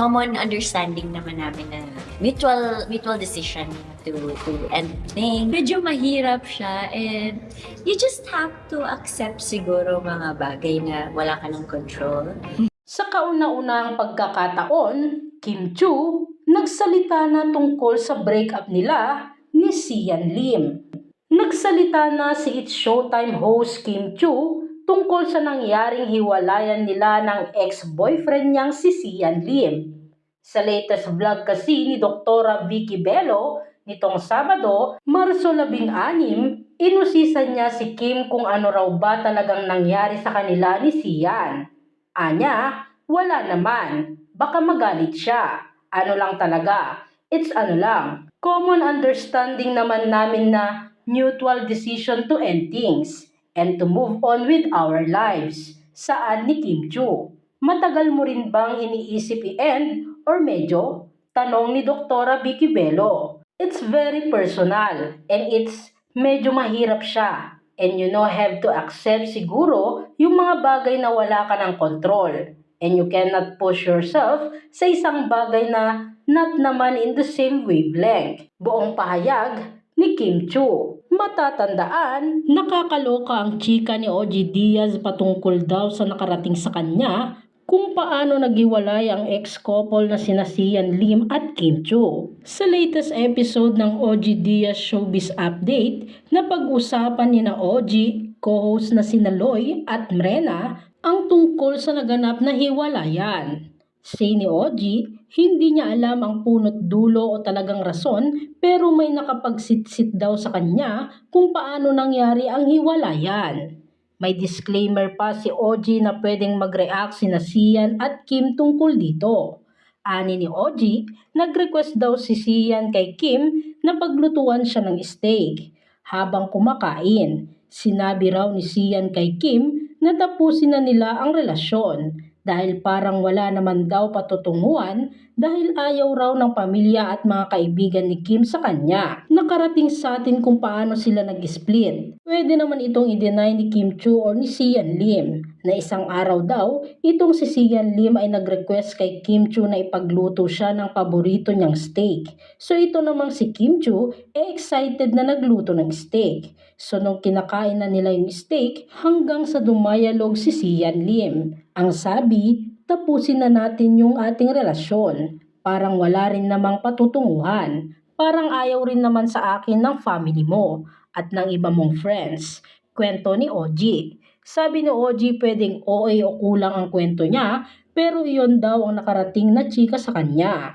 common understanding naman namin na mutual mutual decision to to end things. Medyo mahirap siya and you just have to accept siguro mga bagay na wala ka ng control. Sa kauna-unang pagkakataon, Kim Chu nagsalita na tungkol sa breakup nila ni Sian Lim. Nagsalita na si It's Showtime host Kim Chu tungkol sa nangyaring hiwalayan nila ng ex-boyfriend niyang si Sian Lim. Sa latest vlog kasi ni Doktora Vicky Bello nitong Sabado, Marso 16, inusisan niya si Kim kung ano raw ba talagang nangyari sa kanila ni Sian. Anya, wala naman. Baka magalit siya. Ano lang talaga. It's ano lang. Common understanding naman namin na mutual decision to end things and to move on with our lives. Saan ni Kim Chu? Matagal mo rin bang iniisip i-end or medyo? Tanong ni Doktora Vicky Bello. It's very personal and it's medyo mahirap siya. And you know, have to accept siguro yung mga bagay na wala ka ng control. And you cannot push yourself sa isang bagay na not naman in the same wavelength. Buong pahayag ni Kim Chu. Matatandaan, nakakaloka ang chika ni OG Diaz patungkol daw sa nakarating sa kanya kung paano naghiwalay ang ex-couple na sina Sian Lim at Kim Chu. Sa latest episode ng OG Diaz Showbiz Update, na pag-usapan ni na OG, co-host na sina Loy at Mrena, ang tungkol sa naganap na hiwalayan. Say ni OG, hindi niya alam ang punot dulo o talagang rason pero may nakapagsitsit daw sa kanya kung paano nangyari ang hiwalayan. May disclaimer pa si OG na pwedeng mag-react si Sian at Kim tungkol dito. Ani ni OG, nag-request daw si Sian kay Kim na paglutuan siya ng steak. Habang kumakain, sinabi raw ni Sian kay Kim na tapusin na nila ang relasyon dahil parang wala naman daw patutunguhan dahil ayaw raw ng pamilya at mga kaibigan ni Kim sa kanya. Nakarating sa atin kung paano sila nag-split. Pwede naman itong i-deny ni Kim Chu or ni Sian Lim na isang araw daw itong si Sian Lim ay nag-request kay Kim Chu na ipagluto siya ng paborito niyang steak. So ito namang si Kim Chu eh excited na nagluto ng steak. So nung kinakain na nila yung steak hanggang sa dumayalog si Sian Lim. Ang sabi, tapusin na natin yung ating relasyon. Parang wala rin namang patutunguhan. Parang ayaw rin naman sa akin ng family mo at ng iba mong friends. Kwento ni OG. Sabi ni OG pwedeng OA o kulang ang kwento niya pero iyon daw ang nakarating na chika sa kanya.